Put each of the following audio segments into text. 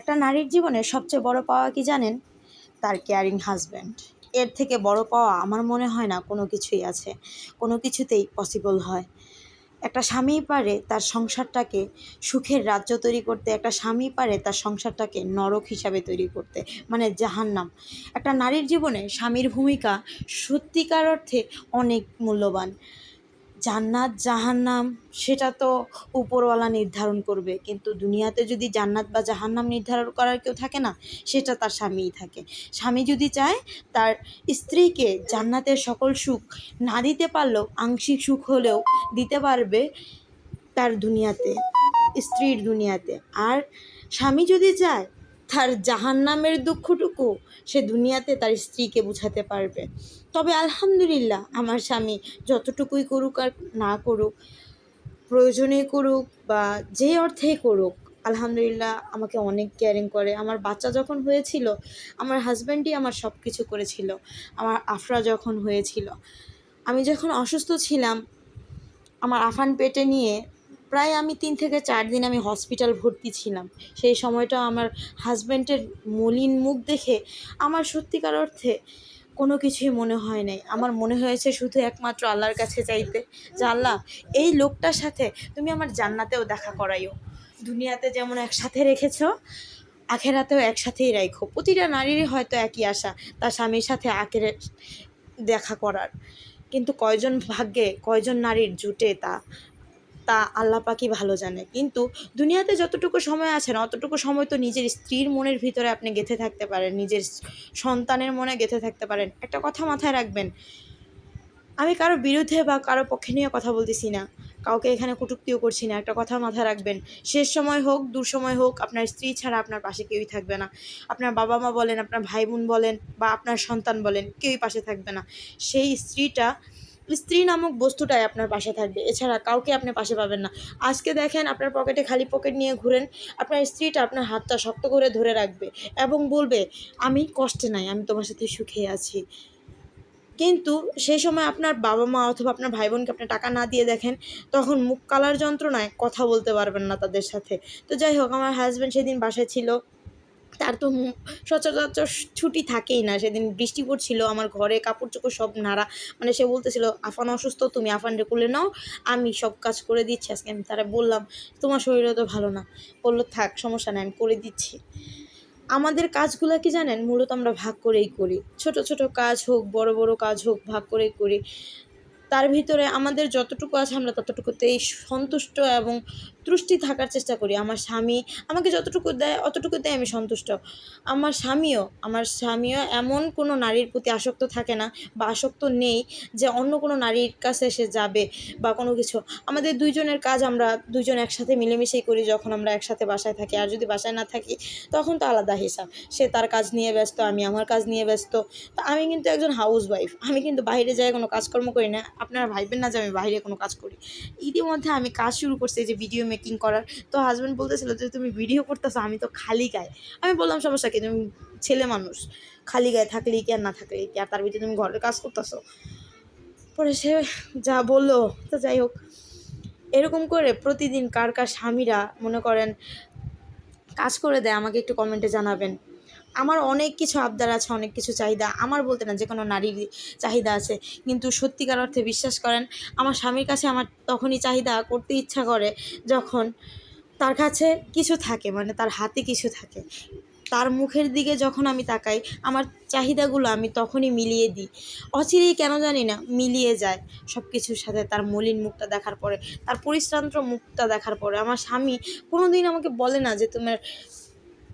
একটা নারীর জীবনে সবচেয়ে বড় পাওয়া কি জানেন? তার কেয়ারিং হাজব্যান্ড এর থেকে বড় পাওয়া আমার মনে হয় না কোনো কিছুই আছে। কোনো কিছুতেই পসিবল হয়। একটা স্বামী পারে তার সংসারটাকে সুখের রাজ্য তৈরি করতে, একটা স্বামী পারে তার সংসারটাকে নরক হিসাবে তৈরি করতে মানে জাহান্নাম। একটা নারীর জীবনে স্বামীর ভূমিকা সত্যিকার অর্থে অনেক মূল্যবান। জান্নাত জাহান্নাম, সেটা তো উপরওয়ালা নির্ধারণ করবে। কিন্তু দুনিয়াতে যদি জান্নাত বা জাহান্নাম নির্ধারণ করার কেউ থাকে না, সেটা তার স্বামীই থাকে। স্বামী যদি চায়, তার স্ত্রীকে জান্নাতের সকল সুখ না দিতে পারলেও, আংশিক সুখ হলেও দিতে পারবে তার দুনিয়াতে, স্ত্রীর দুনিয়াতে। আর স্বামী যদি চায় তার জাহান্নামের দুঃখটুকু সে দুনিয়াতে তার স্ত্রীকে বুঝাতে পারবে। তবে আলহামদুলিল্লাহ, আমার স্বামী যতটুকুই করুক আর না করুক, প্রয়োজনে করুক বা যে অর্থেই করুক, আলহামদুলিল্লাহ আমাকে অনেক কেয়ারিং করে। আমার বাচ্চা যখন হয়েছিল, আমার হাজব্যান্ডই আমার সব কিছু করেছিল। আমার আফরা যখন হয়েছিল, আমি যখন অসুস্থ ছিলাম, আমার আফান পেটে নিয়ে প্রায় আমি তিন থেকে চার দিন আমি হসপিটাল ভর্তি ছিলাম। সেই সময়টা আমার হাজব্যান্ডের মলিন মুখ দেখে আমার সত্যিকার অর্থে কোনো কিছুই মনে হয় নাই। আমার মনে হয়েছে শুধু একমাত্র আল্লাহর কাছে চাইতে যে, আল্লাহ, এই লোকটার সাথে তুমি আমার জান্নাতেও দেখা করাইও। দুনিয়াতে যেমন একসাথে রেখেছো, আখেরাতেও একসাথেই রাখো প্রতিটা নারীরই হয়তো একই আশা, তার স্বামীর সাথে আখেরে দেখা করার। কিন্তু কয়জন ভাগ্যে, কয়জন নারীর জুটে তা? তা আল্লাহ পাকই ভালো জানে। কিন্তু দুনিয়াতে যতটুকু সময় আছে না, অতটুকু সময় তো নিজের স্ত্রীর মনের ভিতরে আপনি গেঁথে থাকতে পারেন, নিজের সন্তানের মনে গেঁথে থাকতে পারেন। একটা কথা মাথায় রাখবেন, আমি কারও বিরুদ্ধে বা কারও পক্ষে নিয়ে কথা বলতেছি না, কাউকে এখানে কটুক্তিও করছি না। একটা কথা মাথায় রাখবেন, শেষ সময় হোক, দূর সময় হোক, আপনার স্ত্রী ছাড়া আপনার পাশে কেউই থাকবে না। আপনার বাবা মা বলেন, আপনার ভাই বোন বলেন বা আপনার সন্তান বলেন, কেউই পাশে থাকবে না। সেই স্ত্রীটা স্ত্রী নামক বস্তুটাই আপনার পাশে থাকবে। এছাড়া কাউকে আপনি পাশে পাবেন না। আজকে দেখেন আপনার পকেটে খালি পকেট নিয়ে ঘুরেন, আপনার স্ত্রীটা আপনার হাতটা শক্ত করে ধরে রাখবে এবং বলবে, আমি কষ্টে নাই, আমি তোমার সাথে সুখে আছি। কিন্তু সেই সময় আপনার বাবা মা অথবা আপনার ভাই বোনকে আপনি টাকা না দিয়ে দেখেন, তখন মুখ কালার যন্ত্রণায় কথা বলতে পারবেন না তাদের সাথে। তো যাই হোক, আমার হাজব্যান্ড সেদিন বাসায় ছিল। তার তো সচরাচর ছুটি থাকেই না। সেদিন বৃষ্টি পড়ছিল, আমার ঘরে কাপড় চোপড় সব নাড়া। মানে সে বলতেছিল, আফান অসুস্থ, তুমি আফানরে কুলে নাও, আমি সব কাজ করে দিচ্ছি। আজকে আমি তারা বললাম, তোমার শরীরও তো ভালো না। বলল, থাক, সমস্যা নেই, আমি করে দিচ্ছি। আমাদের কাজগুলো কি জানেন? মূলত আমরা ভাগ করেই করি। ছোট ছোট কাজ হোক, বড় বড় কাজ হোক, ভাগ করেই করি। তার ভিতরে আমাদের যতটুকু আছে আমরা ততটুকুতেই সন্তুষ্ট এবং তুষ্টি থাকার চেষ্টা করি। আমার স্বামী আমাকে যতটুকু দেয় অতটুকুতে আমি সন্তুষ্ট। আমার স্বামীও আমার স্বামীও এমন কোনো নারীর প্রতি আসক্ত থাকে না বা আসক্ত নেই যে অন্য কোনো নারীর কাছে সে যাবে বা কোনো কিছু। আমাদের দুইজনের কাজ আমরা দুইজন একসাথে মিলেমিশেই করি যখন আমরা একসাথে বাসায় থাকি। আর যদি বাসায় না থাকি, তখন তো আলাদা হিসাব। সে তার কাজ নিয়ে ব্যস্ত, আমি আমার কাজ নিয়ে ব্যস্ত। তো আমি কিন্তু একজন হাউস ওয়াইফ আমি কিন্তু বাইরে যাই কোনো কাজকর্ম করি না। আপনারা ভাইবেন না যে আমি বাইরে কোনো কাজ করি। ইতিমধ্যে আমি কাজ শুরু করছি যে ভিডিও মেকিং করার। তো হাজব্যান্ড বলতেছিল যে, তুমি ভিডিও করতেছো, আমি তো খালি গায়ে। আমি বললাম, সমস্যা কি? তুমি ছেলে মানুষ। খালি গায়ে থাকলেই কি আর না থাকলেই কি? আর তার ভিতরে তুমি ঘরের কাজ করতেছো? পরে সে যা বলল, তো যাই হোক। এরকম করে প্রতিদিন কার কার স্বামীরা মনে করেন কাজ করে দেয়, আমাকে একটু কমেন্টে জানাবেন। আমার অনেক কিছু আবদার আছে, অনেক কিছু চাহিদা। আমার বলতে না যে কোনো নারীর চাহিদা আছে। কিন্তু সত্যিকার অর্থে বিশ্বাস করেন, আমার স্বামীর কাছে আমার তখনই চাহিদা করতে ইচ্ছা করে যখন তার কাছে কিছু থাকে মানে তার হাতে কিছু থাকে। তার মুখের দিকে যখন আমি তাকাই, আমার চাহিদাগুলো আমি তখনই মিলিয়ে দিই। অচিরেই কেন জানি না, মিলিয়ে যায় সব কিছুর সাথে তার মলিন মুখটা দেখার পরে, তার পরিশ্রান্ত মুখটা দেখার পরে। আমার স্বামী কোনো দিন আমাকে বলে না যে তোমার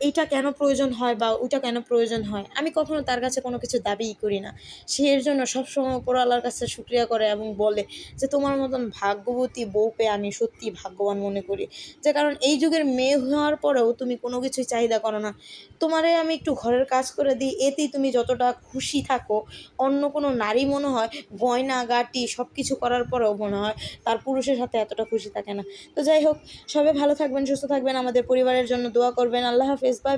এইটা কেন প্রয়োজন হয় বা ওইটা কেন প্রয়োজন হয়? আমি কখনো তার কাছে কোনো কিছু দাবিই করি না। সে এর জন্য সবসময় উপরওয়ালার কাছে শুক্রিয়া করে এবং বলে যে, তোমার মতন ভাগ্যবতী বউ পেয়ে আমি সত্যি ভাগ্যবান মনে করি। যে, কারণ এই যুগের মেয়ে হওয়ার পরেও তুমি কোনো কিছুই চাহিদা করো না। তোমারে আমি একটু ঘরের কাজ করে দিই, এতেই তুমি যতটা খুশি থাকো। অন্য কোনো নারী মনে হয় গয়না, গাটি সব কিছু করার পরেও মনে হয় তার পুরুষের সাথে এতটা খুশি থাকে না। তো যাই হোক, সবাই ভালো থাকবেন, সুস্থ থাকবেন। আমাদের পরিবারের জন্য দোয়া করবেন। আল্লাহ হাফেজ। Bye bye